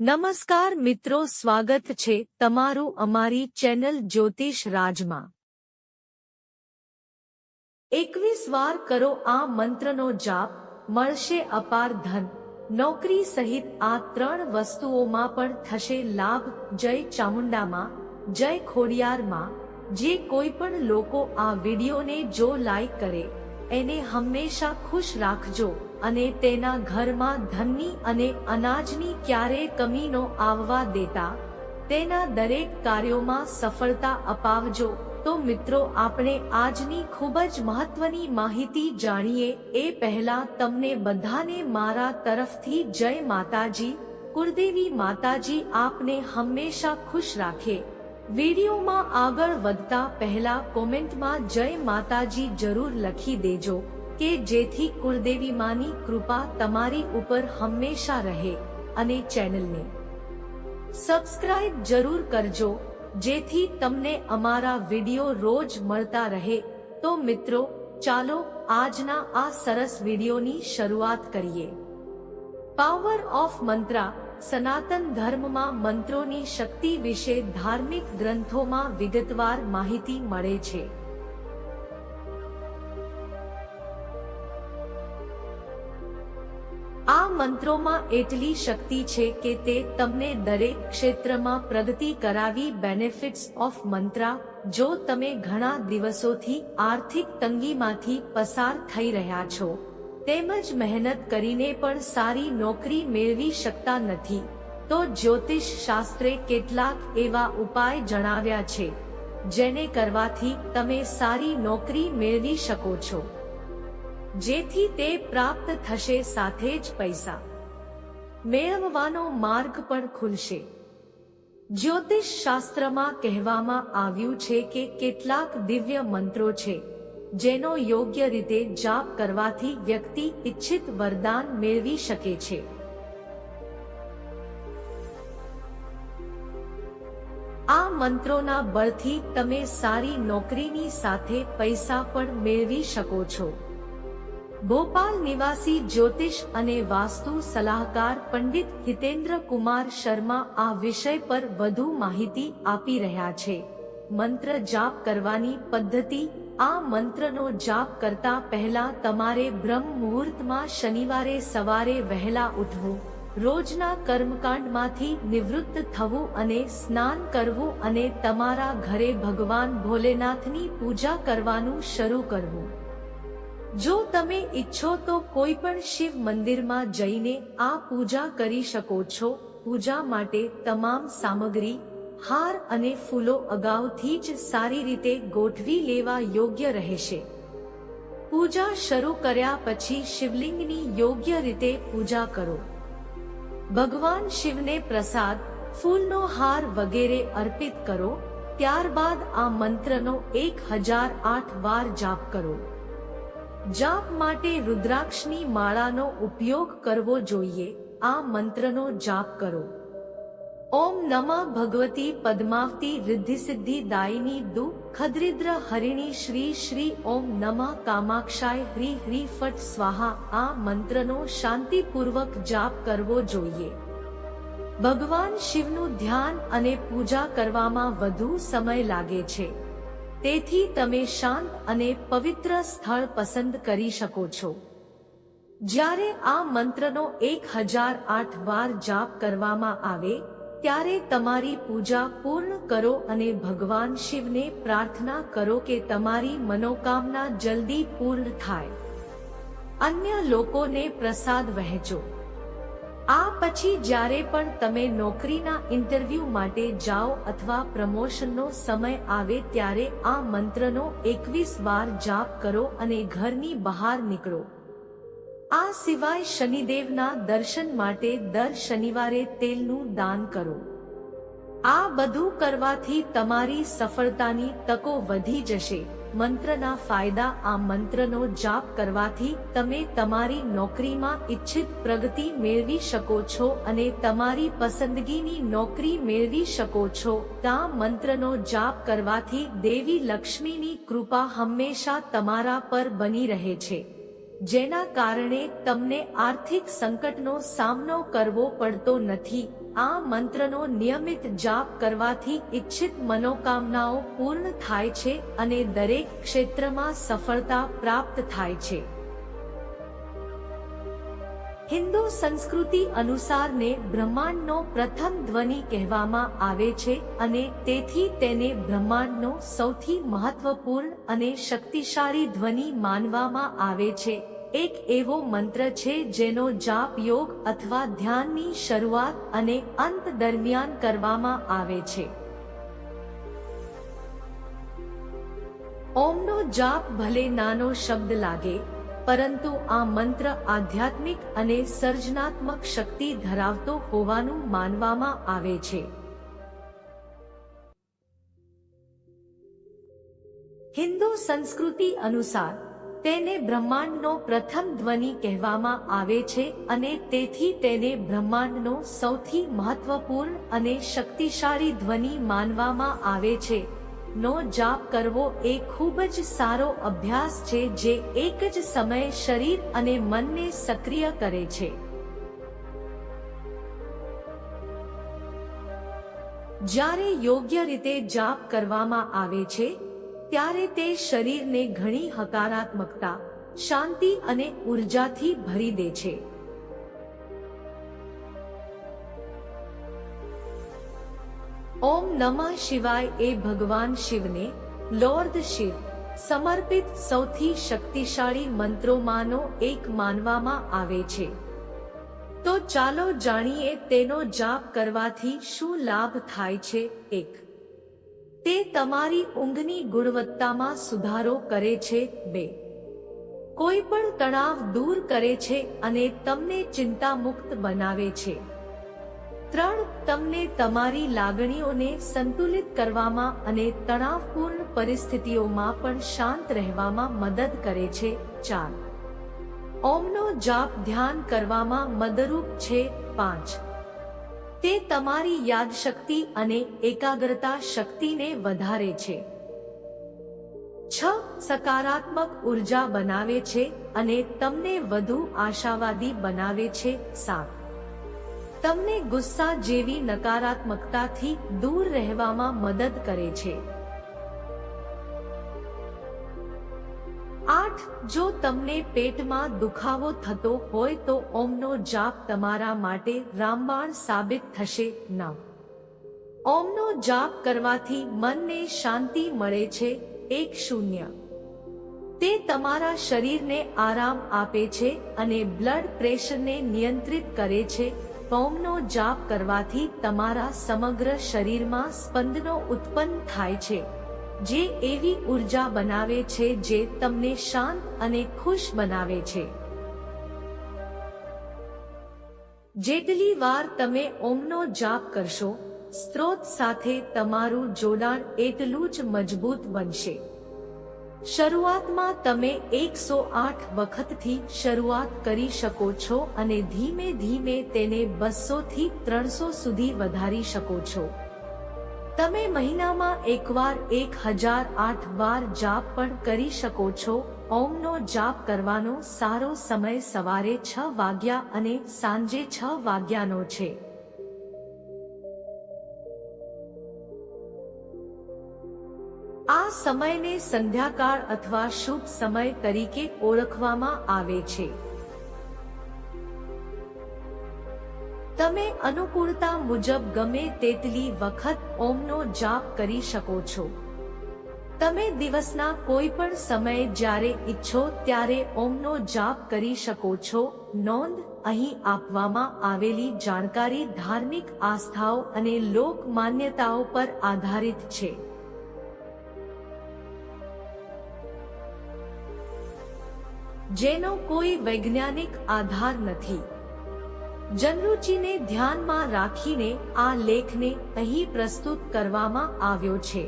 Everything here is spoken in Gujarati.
નમસ્કાર મિત્રો, સ્વાગત છે તમારું અમારી ચેનલ જ્યોતિષ રાજમાં. એકવીસ વાર કરો આ મંત્રનો જાપ, મળશે અપાર ધન. નોકરી સહિત આ ત્રણ વસ્તુઓમાં પણ થશે લાભ. જય ચામુંડામાં, જય ખોડિયારમાં, જે કોઈ પણ લોકો આ વિડીયોને જો લાઈક કરે, એને હંમેશા ખુશ રાખજો. અને તેના ઘરમાં ધનની અને અનાજની ક્યારેય કમી નો આવવા દેતા, તેના દરેક કાર્યોમાં સફળતા અપાવજો. તો મિત્રો, આપણે આજની ખૂબ જ મહત્વની માહિતી જાણીએ. એ પહેલા તમને બધાને મારા તરફથી જય માતાજી. કુળદેવી માતાજી આપને હંમેશા ખુશ રાખે. વિડીયોમાં આગળ વધતા પહેલા કોમેન્ટમાં જય માતાજી જરૂર લખી દેજો. કે જેથી કુળદેવી માની કૃપા તમારી ઉપર હંમેશા રહે અને ચેનલને સબસ્ક્રાઇબ જરૂર કરજો, જેથી તમને અમારા વીડિયો રોજ મળતા રહે. તો મિત્રો, ચાલો આજના આ સરસ વિડીયોની શરૂઆત કરીએ. પાવર ઓફ મંત્રા સનાતન ધર્મમાં મંત્રોની શક્તિ વિશે ધાર્મિક ગ્રંથોમાં વિગતવાર માહિતી મળે છે. મંત્રોમાં એટલી શક્તિ છે કે તે તમને દરેક ક્ષેત્રમાં પ્રગતિ કરાવી બેનિફિટ્સ ઓફ મંત્રા જો તમે ઘણા દિવસોથી આર્થિક તંગીમાંથી પસાર થઈ રહ્યા છો. તેમજ મહેનત કરીને પણ સારી નોકરી મેળવી શકતા નથી. તો જ્યોતિષ શાસ્ત્રે કેટલાક એવા ઉપાય જણાવ્યા છે, જેને કરવાથી તમે સારી નોકરી મેળવી શકો છો. જેથી તે પ્રાપ્ત થશે સાથે જ પૈસા. મેળવવાનો માર્ગ પણ ખુલશે. જ્યોતિષ શાસ્ત્રમાં કહેવામાં આવ્યું છે કે કેટલાક દિવ્ય મંત્રો છે, જેનો યોગ્ય રીતે જાપ કરવાથી વ્યક્તિ ઈચ્છિત વરદાન મેળવી શકે છે. આ મંત્રોના બળથી તમે સારી નોકરીની સાથે પૈસા પણ મેળવી શકો છો. ભોપાલ નિવાસી જ્યોતિષ અને વાસ્તુ સલાહકાર પંડિત હિતેન્દ્ર કુમાર શર્મા આ વિષય પર વધુ માહિતી આપી રહ્યા છે. મંત્ર જાપ કરવાની પદ્ધતિ, આ મંત્રનો જાપ કરતા પહેલા તમારે બ્રહ્મ મુહૂર્તમાં શનિવારે સવારે વહેલા ઉઠવું, રોજના કર્મકાંડમાંથી નિવૃત્ત થવું અને સ્નાન કરવું અને તમારા ઘરે ભગવાન ભોલેનાથની પૂજા કરવાનું શરૂ કરવું. જો તમે ઈચ્છો તો કોઈ પણ શિવ મંદિરમાં જઈને આ પૂજા કરી શકો છો. પૂજા માટે તમામ સામગ્રી, હાર અને ફૂલો અગાઉથી જ સારી રીતે ગોઠવી લેવા યોગ્ય રહેશે. પૂજા શરૂ કર્યા પછી શિવલિંગની યોગ્ય રીતે પૂજા કરો. ભગવાન શિવને પ્રસાદ, ફૂલનો હાર વગેરે અર્પિત કરો. ત્યારબાદ આ મંત્રનો એક હજાર આઠ વાર જાપ કરો. જાપ માટે રુદ્રાક્ષની માળાનો ઉપયોગ કરવો જોઈએ. આ મંત્રનો જાપ કરો. ઓમ નમઃ ભગવતી પદ્માવતી રિદ્ધિ સિદ્ધિ દાયિની દુ ખદ્રિદ્ર હરિણી શ્રી શ્રી ઓમ નમઃ કામાક્ષાય હ્રી હ્રી ફટ સ્વાહા. આ મંત્રનો શાંતિપૂર્વક જાપ કરવો જોઈએ. ભગવાન શિવનું ધ્યાન અને પૂજા કરવામાં વધુ સમય લાગે છે. તેથી તમે શાંત અને પવિત્ર સ્થળ પસંદ કરી શકો છો. જ્યારે આ મંત્રનો એક હજાર આઠ વાર જાપ કરવામાં આવે, ત્યારે તમારી પૂજા પૂર્ણ કરો અને ભગવાન શિવને પ્રાર્થના કરો કે તમારી મનોકામના જલ્દી પૂર્ણ થાય. અન્ય લોકોને પ્રસાદ વહેંચો. આ પછી જ્યારે પણ તમે નોકરીના ઇન્ટરવ્યૂ માટે જાઓ અથવા પ્રમોશનનો સમય આવે ત્યારે આ મંત્રનો એકવીસ વાર જાપ કરો અને ઘરની બહાર નીકળો. આ સિવાય શનિદેવના દર્શન માટે દર શનિવારે તેલનું દાન કરો. આ બધું કરવાથી તમારી સફળતાની તકો વધી જશે. મંત્રના ફાયદા આ મંત્રનો જાપ કરવાથી તમે તમારી નોકરીમાં ઈચ્છિત પ્રગતિ મેળવી શકો છો અને તમારી પસંદગીની નોકરી મેળવી શકો છો. તા મંત્રનો જાપ કરવાથી દેવી લક્ષ્મીની કૃપા હંમેશા તમારા પર બની રહે છે. જેના કારણે તમને આર્થિક સંકટનો સામનો કરવો પડતો નથી. આ મંત્રનો નિયમિત જાપ કરવાથી ઈચ્છિત મનોકામનાઓ પૂર્ણ થાય છે અને દરેક ક્ષેત્રમાં સફળતા પ્રાપ્ત થાય છે. હિન્દુ સંસ્કૃતિ અનુસારને બ્રહ્માંડનો પ્રથમ ધ્વનિ કહેવામાં આવે છે અને તેથી તેને બ્રહ્માંડનો સૌથી મહત્વપૂર્ણ અને શક્તિશાળી ધ્વનિ માનવામાં આવે છે. એક એવો મંત્ર છે જેનો જાપ યોગ અથવા ધ્યાનની શરૂઆત અને અંત દરમિયાન કરવામાં આવે છે. ઓમનો જાપ ભલે નાનો શબ્દ લાગે, પરંતુ આ મંત્ર આધ્યાત્મિક અને સર્જનાત્મક શક્તિ ધરાવતો હોવાનું માનવામાં આવે છે. હિન્દુ સંસ્કૃતિ અનુસાર તેને બ્રહ્માંડનો પ્રથમ ધ્વનિ કહેવામાં આવે છે અને તેથી તેને બ્રહ્માંડનો સૌથી મહત્વપૂર્ણ અને શક્તિશાળી ધ્વનિ માનવામાં આવે છે. નો જાપ કરવો એ ખૂબ જ સારો અભ્યાસ છે જે એક જ સમયે શરીર અને મનને સક્રિય કરે છે. જ્યારે યોગ્ય રીતે જાપ કરવામાં આવે છે ત્યારે તે શરીરને ઘણી હકારાત્મકતા, શાંતિ અને ઉર્જાથી ભરી દે છે. ઓમ નમઃ શિવાય એ ભગવાન શિવને, લોર્ડ શિવ, સમર્પિત સૌથી શક્તિશાળી મંત્રોમાંનો એક માનવામાં આવે છે. તો ચાલો જાણીએ તેનો જાપ કરવાથી શું લાભ થાય છે? એક તે તમારી ઊંઘની ગુણવત્તામાં સુધારો કરે છે, બે. કોઈ પણ તણાવ દૂર કરે છે અને તમને ચિંતામુક્ત બનાવે છે. ત્રણ, તમને તમારી લાગણીઓને સંતુલિત કરવામાં અને તણાવપૂર્ણ પરિસ્થિતિઓમાં પણ શાંત રહેવામાં મદદ કરે છે, ચાર. ઓમનો જાપ ધ્યાન કરવામાં મદરૂપ છે, પાંચ. તે તમારી યાદશક્તિ અને એકાગ્રતા શક્તિને વધારે છે. છ સકારાત્મક ઊર્જા બનાવે છે અને તમને વધુ આશાવાદી બનાવે છે. સાત તમને ગુસ્સા જેવી નકારાત્મકતાથી દૂર રહેવામાં મદદ કરે છે. આઠ જો તમને પેટમાં દુખાવો થતો હોય તો ઓમનો જાપ તમારા માટે રામબાણ સાબિત થશે ના. ઓમનો જાપ કરવાથી મનને શાંતિ મળે છે, એક શૂન્ય. તે તમારા શરીરને આરામ આપે છે અને બ્લડ પ્રેશરને નિયંત્રિત કરે છે. ઓમનો જાપ કરવાથી તમારા સમગ્ર શરીરમાં સ્પંદનો ઉત્પન્ન થાય છે. જે એવી ઊર્જા બનાવે છે જે તમને શાંત અને ખુશ બનાવે છે. જેટલી વાર તમે ઓમનો જાપ કરશો, સ્ત્રોત સાથે તમારું જોડાણ એટલું જ મજબૂત બનશે. શરૂઆતમાં તમે એકસો આઠ વખતથી શરૂઆત કરી શકો છો અને ધીમે ધીમે તેને બસોથી ત્રણસો સુધી વધારી શકો છો. તમે મહિનામાં એકવાર એક હજાર આઠ વાર જાપ પણ કરી શકો છો. ઓમનો જાપ કરવાનો સારો સમય સવારે છ વાગ્યા અને સાંજે છ વાગ્યાનો છે. આ સમયને સંધ્યાકાળ અથવા શુભ સમય તરીકે ઓળખવામાં આવે છે. તમે અનુકૂળતા મુજબ ગમે તેટલી વખત ઓમનો જાપ કરી શકો છો. તમે દિવસના કોઈ પણ સમયે જ્યારે ઈચ્છો ત્યારે ઓમનો જાપ કરી શકો છો. નોંધ, અહીં આપવામાં આવેલી જાણકારી ધાર્મિક આસ્થાઓ અને લોક માન્યતાઓ પર આધારિત છે. જેનો કોઈ વૈજ્ઞાનિક આધાર નથી. જનરુચિને ધ્યાનમાં રાખીને આ લેખને અહીં પ્રસ્તુત કરવામાં આવ્યો છે.